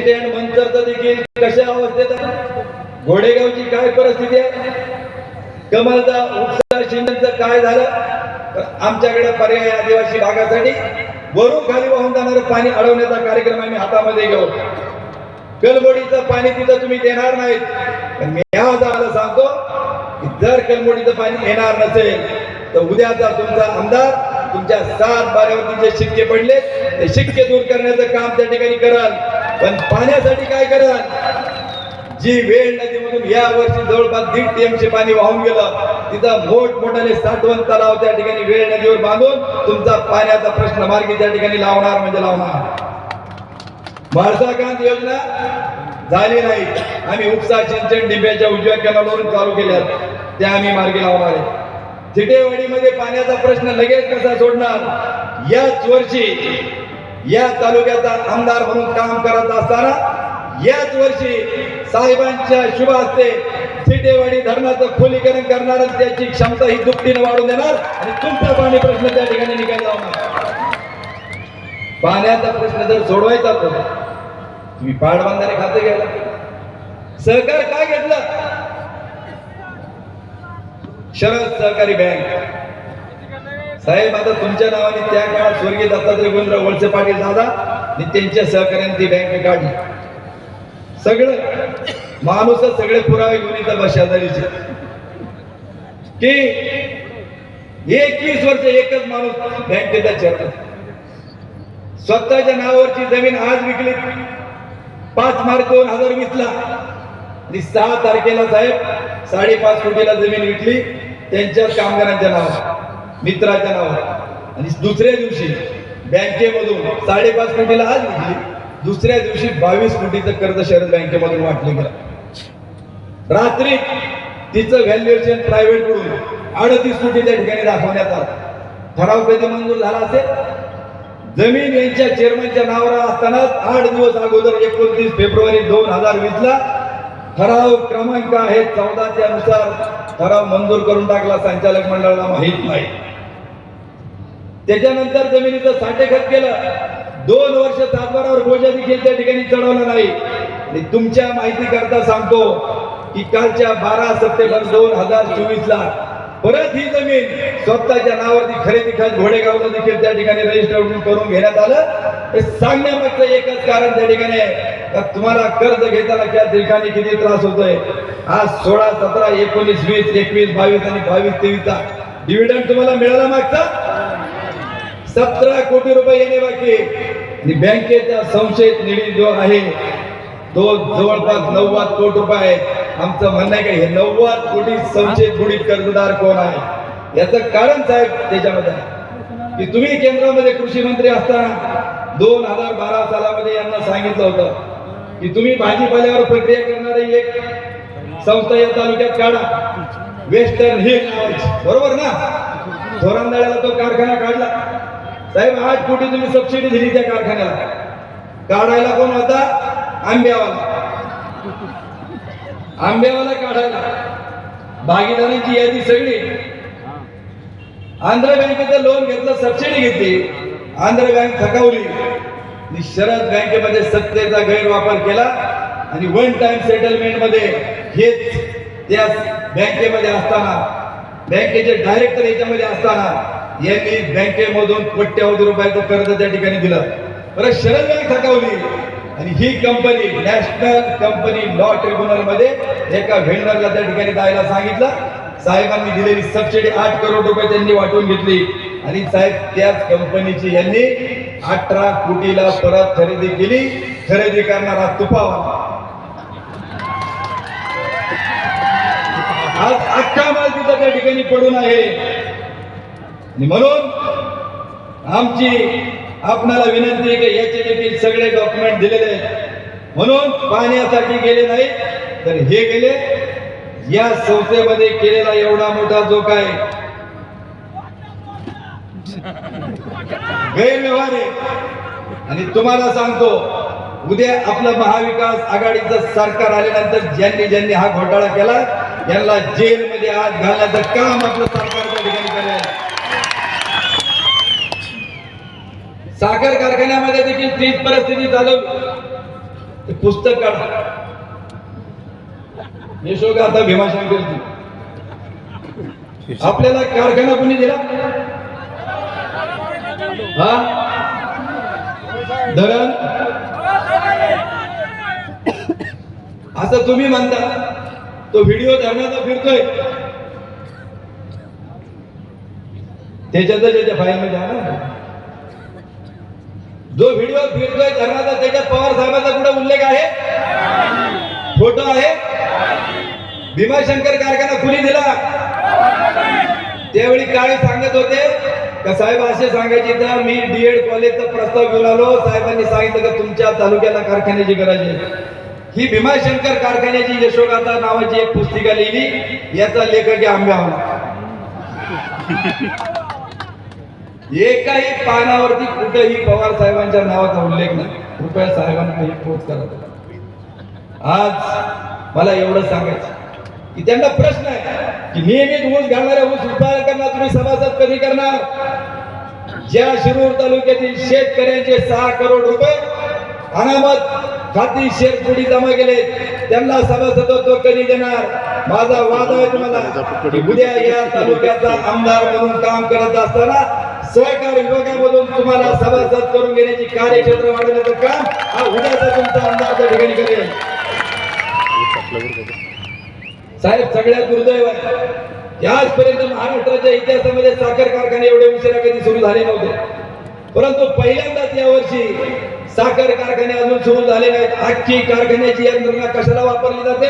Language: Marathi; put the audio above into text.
देखील कशा अवस्थेत घोडेगावची काय परिस्थिती आहे? कमलचा उपसा शिंदेचं काय झालं? आमच्याकडे पर्याय आदिवासी भागासाठी. वरून खाली वाहून जाणारं पाणी अडवण्याचा कार्यक्रम आम्ही हातामध्ये घेऊ. कलबोडीचं पाणी तिथं तुम्ही देणार नाहीत. पण मी आज आजाराला सांगतो की जर कलबोडीचं पाणी येणार नसेल तर उद्याचा तुमचा आमदार तुमच्या सात बाऱ्यावरती जे शिक्के पडले ते शिक्के दूर करण्याचं काम त्या ठिकाणी कराल पण पाण्यासाठी काय करत जी वेळ नदीमधून या वर्षी जवळपास दीड टीएमचे पाणी वाहून गेलं तिथं मोठमोठ्याने साठवण तलाव त्या ठिकाणी वेळ नदीवर बांधून तुमचा पाण्याचा प्रश्न मार्गी त्या ठिकाणी लावणार म्हणजे लावणार. माळसाकांत योजना झाली नाही. आम्ही उपसा सिंचन डिब्याच्या उजव्या कॅनलवरून चालू केल्या त्या आम्ही मार्गी लावणार आहे. थिटेवाडीमध्ये पाण्याचा प्रश्न लगेच कसा सोडणार? याच वर्षी या तालुक्याचा आमदार म्हणून काम करत असताना याच वर्षी साहेबांच्या शुभ हस्ते सिटेवाडी धरणाचं खोलीकरण करणार त्याची क्षमता ही दुपटीने वाढून देणार आणि तुमचा पाणी प्रश्न त्या ठिकाणी निघायला लावणार. पाण्याचा प्रश्न जर सोडवायचा तो तुम्ही पाटबंधारे खाते घ्यायला. सहकार काय घेतलं? शरद सहकारी बँक. साहेब आता तुमच्या नावाने त्या काळात स्वर्गीय दत्तात्रय गोविंदराव वळसे पाटील दादा आणि त्यांच्या सहकार्याने ती बँक काढली. सगळं माणूसच सगळे पुरावे घेऊन इथं बस शेजारीचे की एकवीस वर्ष एकच माणूस बँकेचा चेअरमन स्वतःच्या नावावरची जमीन आज विकली. पाच मार्च दोन हजार वीस ला सहा तारखेला साहेब साडेपाच कोटीला जमीन विकली. त्यांच्याच कामगारांच्या नावावर. मित्राच्या नावावर. आणि दुसऱ्या दिवशी बँकेमधून साडेपाच कोटीला आज विकली दुसऱ्या दिवशी बावीस कोटीचं कर्ज शहर बँकेमधून वाटलं गेलं. रात्री तिचं व्हॅल्युएशन प्रायव्हेटकडून अडतीस कोटी त्या ठिकाणी दाखवण्यात आला. ठराव कधी मंजूर झाला असेल? जमीन यांच्या चेअरमनच्या नावावर असतानाच आठ दिवस अगोदर एकोणतीस फेब्रुवारी दोन हजार वीस ला ठराव क्रमांक आहे चौदा त्यानुसार ठराव मंजूर करून टाकला संचालक मंडळाला माहीत नाही. त्याच्यानंतर जमिनीचं साठेखत केलं. दोन वर्ष सातबारावर बोजा देखील त्या ठिकाणी चढवला नाही. आणि तुमच्या माहिती करता सांगतो की कालच्या बारा सप्टेंबर दोन हजार चोवीस ला परत ही जमीन स्वतःच्या नावावरती खरेदी खत घोडेगाव देखील त्या ठिकाणी रजिस्टर करून घेण्यात आलं. हे सांगण्यामागचं एकच कारण त्या ठिकाणी आहे का तुम्हाला कर्ज घेताना त्या ठिकाणी किती त्रास होतोय? आज सोळा सतरा एकोणीस वीस एकवीस बावीस आणि बावीस तेवीसचा डिव्हिडंड तुम्हाला मिळाला मागचा? सतरा कोटी रुपये येणे बाकी. आणि बँकेचा संशयित निधी जो आहे तो जवळपास नव्वद कोटी रुपये आहे. आमचं म्हणणं आहे का हे नव्वद कोटी संशयित बुडीत कर्जदार कोण आहे? याचं कारण साहेब त्याच्यामध्ये की तुम्ही केंद्रामध्ये कृषी मंत्री असताना दोन हजार बारा सालामध्ये यांना सांगितलं होतं की तुम्ही भाजीपाल्यावर प्रक्रिया करणारी एक संस्था या तालुक्यात काढा. वेस्टर्न हिल बरोबर ना? धोरणदाळ्याला तो कारखाना काढला. साहेब आठ कोटी तुम्ही सबसिडी दिली त्या कारखान्याला? काढायला कोण होता? आंब्यावाला. आंब्यावाला काढायला. भागीदारांची यादी सगळी. आंध्र बँकेचं लोन घेतलं सबसिडी घेतली. आंध्र बँक थकवली. शरद बँकेमध्ये सत्तेचा गैरवापर केला. आणि वन टाइम सेटलमेंटमध्ये हेच त्या बँकेमध्ये असताना बँकेचे डायरेक्टर याच्यामध्ये असताना यांनी बँकेमधून कोट्यावधी रुपयाचं कर्ज त्या ठिकाणी दिलं. परत शरद बँक थकवली. आणि ही कंपनी नॅशनल कंपनी लॉ ट्रिब्युनलमध्ये एका व्हेंडरला त्या ठिकाणी जायला सांगितलं. साहेबांनी दिलेली सबसिडी आठ करोड रुपये त्यांनी वाटून घेतली. आणि साहेब त्याच कंपनीची यांनी अठरा कोटीला परत खरेदी केली. खरेदी करणारा तुपावा आज अख्खा माल तिथं त्या ठिकाणी पडून आहे. आणि म्हणून आमची आपणाला विनंती आहे की याचे देखील सगळे डॉक्युमेंट दिलेले आहेत. म्हणून पाहण्यासाठी गेले नाही तर हे गेले. या संस्थेमध्ये केलेला एवढा मोठा जो काय गैरव्यवहार आहे. आणि तुम्हाला सांगतो उद्या आपलं महाविकास आघाडीचं सरकार आल्यानंतर ज्यांनी ज्यांनी हा घोटाळा केला यांना जेलमध्ये आत घालण्याचं काम आपलं सरकार त्या ठिकाणी करेल साखर कारखान्यामध्ये देखील तीच परिस्थिती चालू. पुस्तक काढा. यशोगाथा भीमाशंकरची आपल्याला कारखाना कोणी दिला? हा? धरण? असं तुम्ही म्हणता. तो व्हिडिओ धरणाचा फिरतोय. त्याच्यातच त्याच्या फाईल मध्ये आहे ना जो व्हिडिओ फिरतोय धरणाचा त्याच्यात पवार साहेबांचा कुठे उल्लेख आहे? फोटो आहे. भीमाशंकर कारखाना खुली दिला? त्यावेळी काय सांगत होते का साहेब असे सांगायचे तर मी डीएड कॉलेजचा प्रस्ताव घेऊन आलो. साहेबांनी सांगितलं का तुमच्या तालुक्याला कारखान्याची गरज आहे. ही भीमाशंकर कारखान्याची यशोगाथा नावाची एक पुस्तिका लिहिली. याचा लेखक आहे आंब्यावाला एकाही पानावरती कुठेही पवार साहेबांच्या नावाचा उल्लेख नाही. कृपया साहेबांना हे पोच करत आज मला एवढं सांगायचं की त्यांना प्रश्न आहे की नियमित ऊस घालणाऱ्या ऊस उत्पादकांना तुम्ही सभासद कधी करणार? ज्या शिरूर तालुक्यातील शेतकऱ्यांचे सहा करोड रुपये अनामत खाती शेतपुडी जमा केले त्यांना सभासदत्व कधी देणार? माझा वाद आहे तुम्हाला. उद्या या तालुक्याचा आमदार म्हणून काम करत असताना सहकार विभागामधून तुम्हाला सभासद करून घेण्याची कार्यक्षेत्र वाढवण्याचं काम हा उद्याचा तुमचा अंदाज त्या ठिकाणी करेल. साहेब सगळ्यात दुर्दैव आहे आजपर्यंत महाराष्ट्राच्या इतिहासामध्ये साखर कारखाने एवढे उशिरा कधी सुरू झाले नव्हते. परंतु पहिल्यांदाच यावर्षी साखर कारखाने अजून सुरू झाले नाहीत. आजची कारखान्याची यंत्रणा कशाला वापरली जाते?